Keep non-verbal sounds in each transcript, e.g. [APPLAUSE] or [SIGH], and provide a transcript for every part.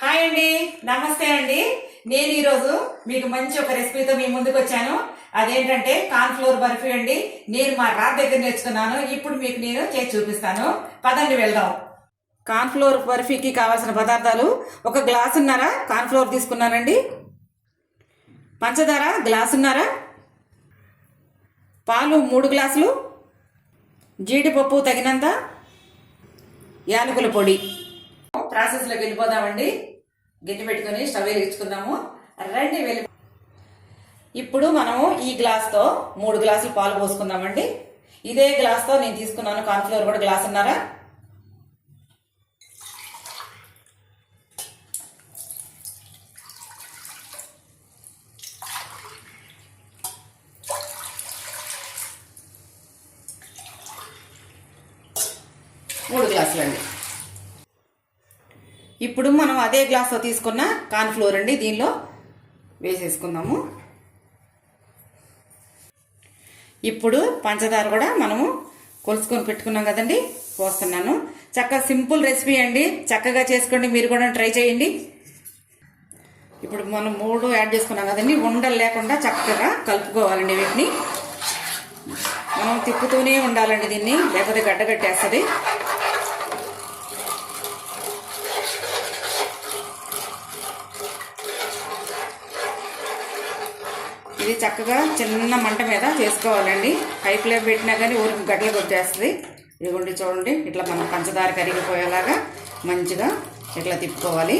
Hi అండి నమస్తే అండి. నేను ఈరోజు మీకు మంచి ఒక రెసిపీతో మీ ముందుకు వచ్చాను. అదేంటంటే కార్న్ఫ్లోర్ బర్ఫీ అండి. నేను మా రాత్ దగ్గర నేర్చుకున్నాను. ఇప్పుడు మీకు నేను చేసి చూపిస్తాను. పదండి వెళ్దాం. కార్న్ఫ్లోర్ బర్ఫీకి కావాల్సిన పదార్థాలు ఒక గ్లాసున్నర కార్న్ఫ్లోర్ తీసుకున్నానండి. పంచదార గ్లాసున్నర పాలు మూడు గ్లాసులు జీడిపప్పు తగినంత యాలకుల పొడి. ప్రాసెస్లోకి వెళ్ళిపోదామండి. గిన్నె పెట్టుకొని స్టవ్ వెలిగించుకుందాము. రండి వెళ్ళి. ఇప్పుడు మనము ఈ గ్లాస్తో మూడు గ్లాసులు పాలు పోసుకుందామండి. ఇదే గ్లాస్తో నేను తీసుకున్నాను కార్న్ఫ్లోర్ కూడా గ్లాస్ ఉన్నారా మూడు గ్లాసులు అండి ఇప్పుడు మనం అదే గ్లాస్తో తీసుకున్న కార్న్ఫ్లోర్ అండి దీనిలో వేసేసుకుందాము. ఇప్పుడు పంచదార కూడా మనము కొలుసుకొని పెట్టుకున్నాం కదండి పోస్తున్నాను. చక్కగా సింపుల్ రెసిపీ అండి చక్కగా చేసుకోండి మీరు కూడా ట్రై చేయండి. ఇప్పుడు మనం మూడు యాడ్ చేసుకున్నాం కదండి ఉండలు లేకుండా చక్కగా కలుపుకోవాలండి వీటిని. మనం తిప్పుతూనే ఉండాలండి దీన్ని లేకపోతే గడ్డగట్టేస్తుంది ఇది చక్కగా చిన్న మంట మీద చేసుకోవాలండి. హై ఫ్లేమ్ పెట్టినా కానీ ఊరికి గడ్డలు కొట్టేస్తుంది. ఇదిగోండి చూడండి ఇట్లా మనం పంచదార కరిగిపోయేలాగా మంచిగా ఇట్లా తిప్పుకోవాలి.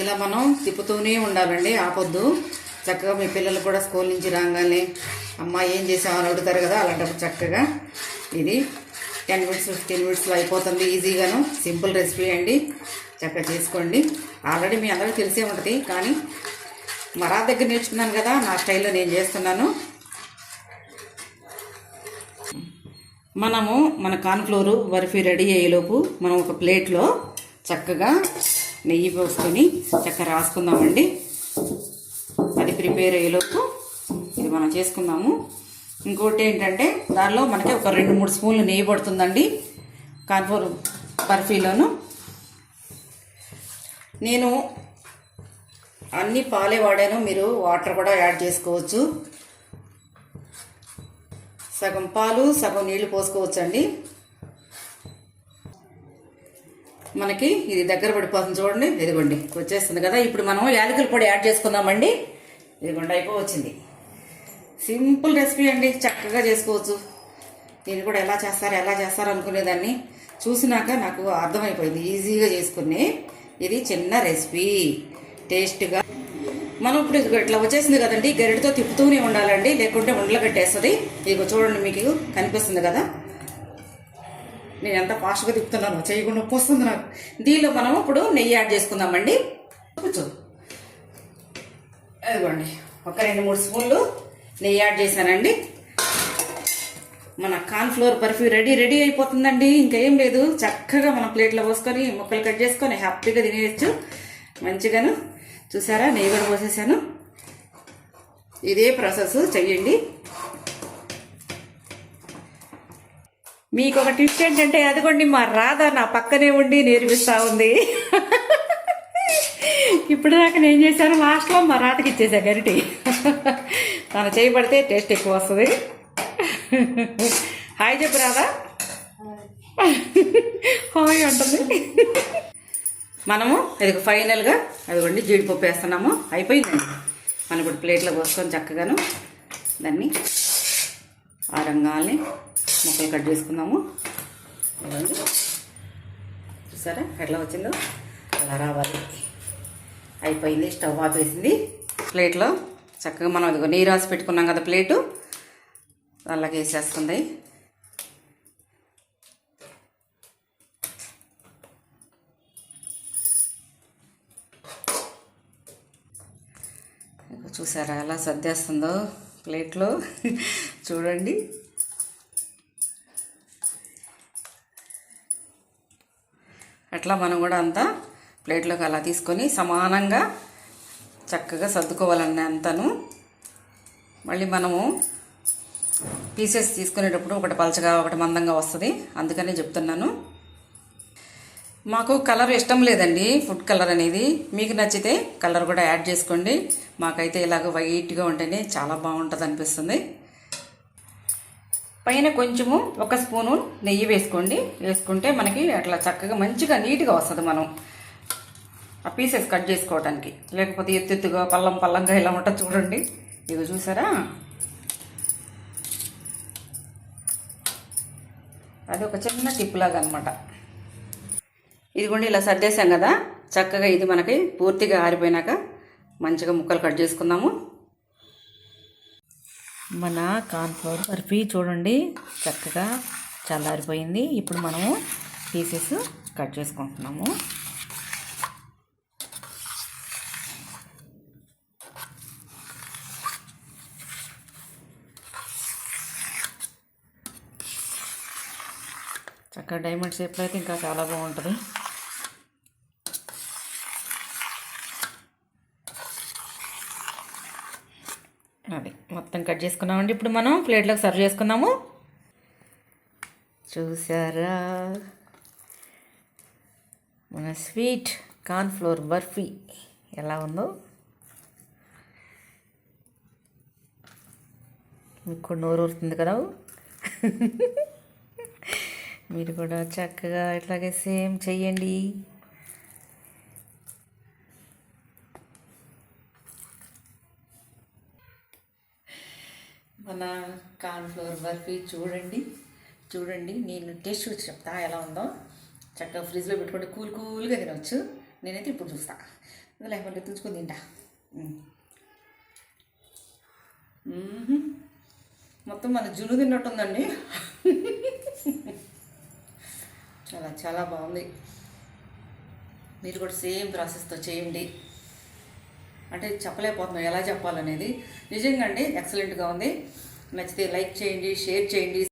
ఇలా మనం తిప్పుతూనే ఉండాలండి ఆపొద్దు. చక్కగా మీ పిల్లలు కూడా స్కూల్ నుంచి రాగానే అమ్మ ఏం చేసామని అడుగుతారు కదా అలాంటప్పుడు చక్కగా ఇది టెన్ మినిట్స్ ఫిఫ్టీన్ మినిట్స్లో అయిపోతుంది ఈజీగాను. సింపుల్ రెసిపీ అండి. చక్కగా చేసుకోండి. ఆల్రెడీ మీ అందరికీ తెలిసే ఉంటుంది. కానీ మరా దగ్గర నేర్చుకున్నాను కదా నా స్టైల్లో నేను చేస్తున్నాను. మనము మన కార్న్ఫ్లోరు బర్ఫీ రెడీ అయ్యేలోపు మనం ఒక ప్లేట్లో చక్కగా నెయ్యి పోసుకొని చక్కగా రాసుకుందామండి. అది ప్రిపేర్ అయ్యేలోపు ఇది మనం చేసుకుందాము. ఇంకోటి ఏంటంటే దానిలో మనకి ఒక రెండు మూడు స్పూన్లు నెయ్యి పడుతుందండి. కార్న్ఫ్లోర్ బర్ఫీలోను. నేను అన్ని పాలే వాడాను మీరు వాటర్ కూడా యాడ్ చేసుకోవచ్చు. సగం పాలు సగం నీళ్ళు పోసుకోవచ్చు అండి మనకి ఇది దగ్గర పడిపోతుంది చూడండి ఇదిగోండి వచ్చేస్తుంది కదా. ఇప్పుడు మనం యాలకుల పొడి యాడ్ చేసుకుందామండి. ఇదిగోండి అయిపోవచ్చింది. సింపుల్ రెసిపీ అండి చక్కగా చేసుకోవచ్చు. దీన్ని కూడా ఎలా చేస్తారు ఎలా చేస్తారు అనుకునేదాన్ని చూసినాక నాకు అర్థమైపోయింది ఈజీగా చేసుకునే. ఇది చిన్న రెసిపీ. టేస్ట్గా. మనం ఇప్పుడు ఇట్లా వచ్చేసింది కదండి గరిటతో తిప్పుతూనే ఉండాలండి లేకుంటే ఉండలు కట్టేస్తుంది. ఇదిగో చూడండి మీకు కనిపిస్తుంది కదా. నేను ఎంత ఫాస్ట్గా తిప్పుతున్నాను చేయకుండా నొప్పి వస్తుంది నాకు. దీనిలో మనం ఇప్పుడు నెయ్యి యాడ్ చేసుకుందామండి. కూర్చో ఒక రెండు మూడు స్పూన్లు నెయ్యి యాడ్ చేశానండి. మన కార్న్ఫ్లోర్ బర్ఫీ రెడీ రెడీ అయిపోతుందండి. ఇంకేం లేదు. చక్కగా మన ప్లేట్లో పోసుకొని ముక్కలు కట్ చేసుకొని హ్యాపీగా తినేయచ్చు. మంచిగాను. చూసారా? నెయ్యి కూడా పోసేసాను. ఇదే ప్రాసెస్. చెయ్యండి. మీకు ఒక టిప్స్ ఏంటంటే అదిగోండి మా రాధ నా పక్కనే ఉండి నేర్పిస్తూ ఉంది. ఇప్పుడు దాకా నేను చేశాను లాస్ట్లో మా రాతకి ఇచ్చేసా గరిటి. తను చేయబడితే టేస్ట్ ఎక్కువ వస్తుంది. హాయ్ చెప్పు రాదా హాయ్ అంటుంది. మనము ఇది ఫైనల్గా అదిగోండి జీడిపప్పు వేస్తున్నాము. అయిపోయిందండి. మనం ఇప్పుడు ప్లేట్లో పోసుకొని చక్కగాను దాన్ని ఆ రంగాల్ని ముక్కలు కట్ చేసుకుందాము. ఇదిగోండి. చూసారా? ఎట్లా వచ్చిందో? అలా రావాలి. అయిపోయింది. స్టవ్ ఆపేసింది. ప్లేట్లో చక్కగా మనం అదిగో నీరు రాసి పెట్టుకున్నాం కదా ప్లేటు. అలాగే వేసేస్తుంది. చూసారా ఎలా సర్దేస్తుందో ప్లేట్లో? చూడండి. అట్లా మనం కూడా అంతా ప్లేట్లోకి అలా తీసుకొని సమానంగా చక్కగా సర్దుకోవాలండి అంతను. మళ్ళీ మనము పీసెస్ తీసుకునేటప్పుడు ఒకటి పలచగా ఒకటి మందంగా వస్తుంది. అందుకనే చెప్తున్నాను. మాకు కలర్ ఇష్టం లేదండి ఫుడ్ కలర్ అనేది. మీకు నచ్చితే కలర్ కూడా యాడ్ చేసుకోండి. మాకైతే ఇలాగ వైట్గా ఉంటేనే చాలా బాగుంటుంది అనిపిస్తుంది. పైన కొంచెము ఒక స్పూను నెయ్యి వేసుకోండి. వేసుకుంటే మనకి అట్లా చక్కగా మంచిగా నీట్గా వస్తుంది మనం. ఆ పీసెస్ కట్ చేసుకోవడానికి లేకపోతే ఎత్తెత్తుగా పల్లం పల్లంగా ఇలా ఉంటుంది చూడండి. ఇవి చూసారా? అది ఒక చిన్న టిప్ లాగా అనమాట ఇదిగోండి ఇలా సర్దేశాం కదా. చక్కగా ఇది మనకి పూర్తిగా ఆరిపోయినాక మంచిగా ముక్కలు కట్ చేసుకుందాము. మన కార్న్ఫ్లవర్ బర్ఫీ చూడండి చక్కగా చల్లారిపోయింది. ఇప్పుడు మనము పీసెస్ కట్ చేసుకుంటున్నాము. చక్కగా డైమండ్ షేప్లో అయితే ఇంకా చాలా బాగుంటుంది. అది మొత్తం కట్ చేసుకున్నామండి. ఇప్పుడు మనం ప్లేట్లోకి సర్వ్ చేసుకుందాము. చూసారా? మన స్వీట్ కార్న్ఫ్లోర్ బర్ఫీ ఎలా ఉందో. మీకు నోరు వస్తుంది కదా. మీరు కూడా చక్కగా ఇట్లాగే సేమ్ చెయ్యండి. మన కార్న్ఫ్లోర్ బర్ఫీ చూడండి చూడండి. నేను టేస్ట్ చూసి చెప్తా ఎలా ఉందో. చక్కగా ఫ్రిడ్జ్లో పెట్టుకుంటే కూల్ కూల్గా తినవచ్చు నేనైతే ఇప్పుడు చూస్తా. లేకపోతే తుంచుకొని తింటా. మొత్తం మన జును తిన్నట్టుందండి. [LAUGHS] చాలా చాలా బాగుంది. మీరు కూడా సేమ్ ప్రాసెస్తో చేయండి. అంటే చెప్పలేకపోతున్నాం ఎలా చెప్పాలనేది. నిజంగా అండి ఎక్సలెంట్గా ఉంది. నచ్చితే లైక్ చేయండి షేర్ చేయండి.